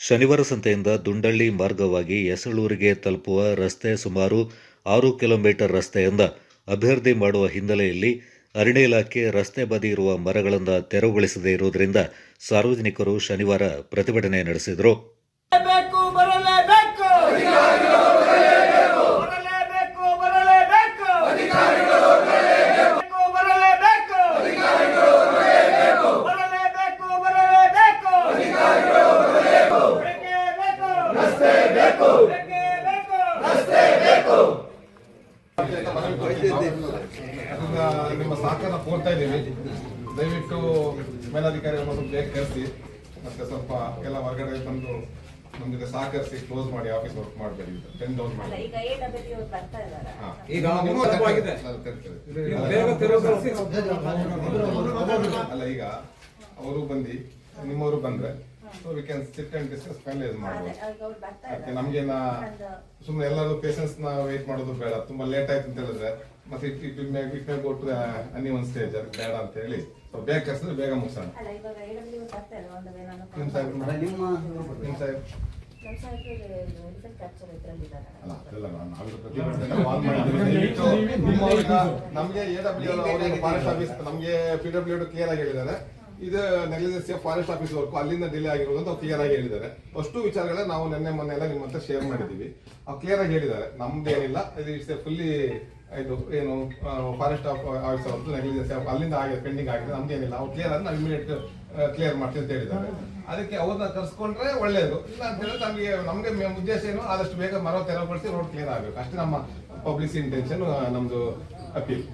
ಶನಿವಾರ ಸಂತೆಯಿಂದ ದುಂಡಳ್ಳಿ ಮಾರ್ಗವಾಗಿ ಯಸಳೂರಿಗೆ ತಲುಪುವ ರಸ್ತೆ ಸುಮಾರು ಆರು ಕಿಲೋಮೀಟರ್ ರಸ್ತೆಯಿಂದ ಅಭಿವೃದ್ಧಿ ಮಾಡುವ ಹಿನ್ನೆಲೆಯಲ್ಲಿ ಅರಣ್ಯ ಇಲಾಖೆ ರಸ್ತೆ ಬದಿ ಇರುವ ಮರಗಳನ್ನು ತೆರವುಗೊಳಿಸದೇ ಇರುವುದರಿಂದ ಸಾರ್ವಜನಿಕರು ಶನಿವಾರ ಪ್ರತಿಭಟನೆ ನಡೆಸಿದರು. ಬೇಕೇ. ಬೇಕು ರಸ್ತೆ ಬೇಕು. ನಿಮ್ಮ ಸಹಕಾರ ಕೋರ್ತಾ ಇದ್ದೀವಿ. ದಯವಿಟ್ಟು ಮೇಲಾಧಿಕಾರಿಗಳನ್ನು ಸ್ವಲ್ಪ ಬೇಗ ಕರೆಸಿ ಮತ್ತೆ ಸ್ವಲ್ಪ ಎಲ್ಲ ಹೊರಗಡೆ ಬಂದು ನಮ್ಗೆ ಜೊತೆ ಸಹಕರಿಸಿ ಕ್ಲೋಸ್ ಮಾಡಿ ಆಫೀಸ್ ವರ್ಕ್ ಮಾಡಬೇಡಿ ಟೆನ್ ಡೌನ್ ಅಲ್ಲ, ಮಾಡಿ. ಈಗ. ಅಲ್ಲ ಈಗ ಅವರು ಬಂದು ನಿಮ್ಮವರು ಬಂದ್ರೆ so we can sit and discuss ಮಾಡ್ಬೋದು. ಮತ್ತೆ ಇದಾರೆ ನಮ್ಗೇನ ಒಂದು ಸುಮ್ಮನೆ ಎಲ್ಲರೂ ಪೇಷನ್ಸ್ನ ವೇಟ್ ಮಾಡೋದು ಬೇಡ. ತುಂಬಾ ಲೇಟ್ ಆಯ್ತು ಅಂತ ಹೇಳಿದ್ರೆ ಮತ್ತೆ it it may it may go to any one stage ಅದು ಬೇಡ ಅಂತ ಹೇಳಿ. ಸೊ ಬೇಗ ಕರ್ಸಿದ್ರೆ ಬೇಗ ಮುಗಿಸೋಣ. ಅಲ್ಲ ಇವಾಗ ಎ ಡಬ್ಲ್ಯೂ ಬರ್ತಾ ಇದೆ ಒಂದು ವೇಳೆ ನಾನು ನಿಮ್ ಸಾಹೇಬ್ರು ನಿಮ್ ಸಾಹೇಬ್ ನಮ್ಮ ನಿಮ್ಮವ್ರಿಗೆ ನಮ್ಗೆ ಎ ಡಬ್ಲ್ಯೂ ಅವರಿಗೆ ಫಾರೆಸ್ಟ್ ಆಫೀಸ್ ನಮ್ಗೆ ಪಿ ಡಬ್ಲ್ಯೂ ಕ್ಲಿಯರ್ ಆಗಿ ಹೇಳಿದ್ದಾರೆ. ಇದು ನೆಗ್ಲಿಜೆನ್ಸಿ ಫಾರೆಸ್ಟ್ ಆಫೀಸ್ ವರ್ಕು ಅಲ್ಲಿಂದ ಡಿಲೇ ಆಗಿರೋದು ಅಂತ ಕ್ಲಿಯರ್ ಆಗಿ ಹೇಳಿದ್ದಾರೆ. ಅಷ್ಟು ವಿಚಾರಗಳ ನಾವು ನಿನ್ನೆ ಮೊನ್ನೆ ಎಲ್ಲ ನಿಮ್ಮ ಹತ್ರ ಶೇರ್ ಮಾಡಿದ್ದೀವಿ ಅವ್ರು ಕ್ಲಿಯರ್ ಆಗಿ ಹೇಳಿದ್ದಾರೆ. ನಮ್ದೇನಿಲ್ಲ ಇದು ಇಟ್ಸ್ ಫುಲ್ಲಿ ಇದು ಏನು ಫಾರೆಸ್ಟ್ ಆಫ್ ಆಫೀಸರ್ ಅವ್ರದ್ದು ನೆಗ್ಲಿಜೆನ್ಸಿ ಅಲ್ಲಿಂದ ಆಗಿದೆ ಪೆಂಡಿಂಗ್ ಆಗಿದೆ. ನಮ್ದೇನಿಲ್ಲ ಅವ್ರು ಕ್ಲಿಯರ್ ಆದ್ರೆ ನಾವು ಇಮಿಡಿಯೇಟ್ ಕ್ಲಿಯರ್ ಮಾಡ್ತೀವಿ ಅಂತ ಹೇಳಿದ್ದಾರೆ. ಅದಕ್ಕೆ ಅವ್ರನ್ನ ಕರ್ಸ್ಕೊಂಡ್ರೆ ಒಳ್ಳೇದು. ಇಲ್ಲ ಅಂತ ಹೇಳಿದ್ರೆ ನಮಗೆ ನಮಗೆ ಉದ್ದೇಶ ಏನು? ಆದಷ್ಟು ಬೇಗ ಮರ ತೆರವುಗೊಳಿಸಿ ರೋಡ್ ಕ್ಲಿಯರ್ ಆಗಬೇಕು. ಅಷ್ಟೇ ನಮ್ಮ ಪಬ್ಲಿಕ್ ಇಂಟೆನ್ಷನ್ ನಮ್ದು ಅಪೀಲ್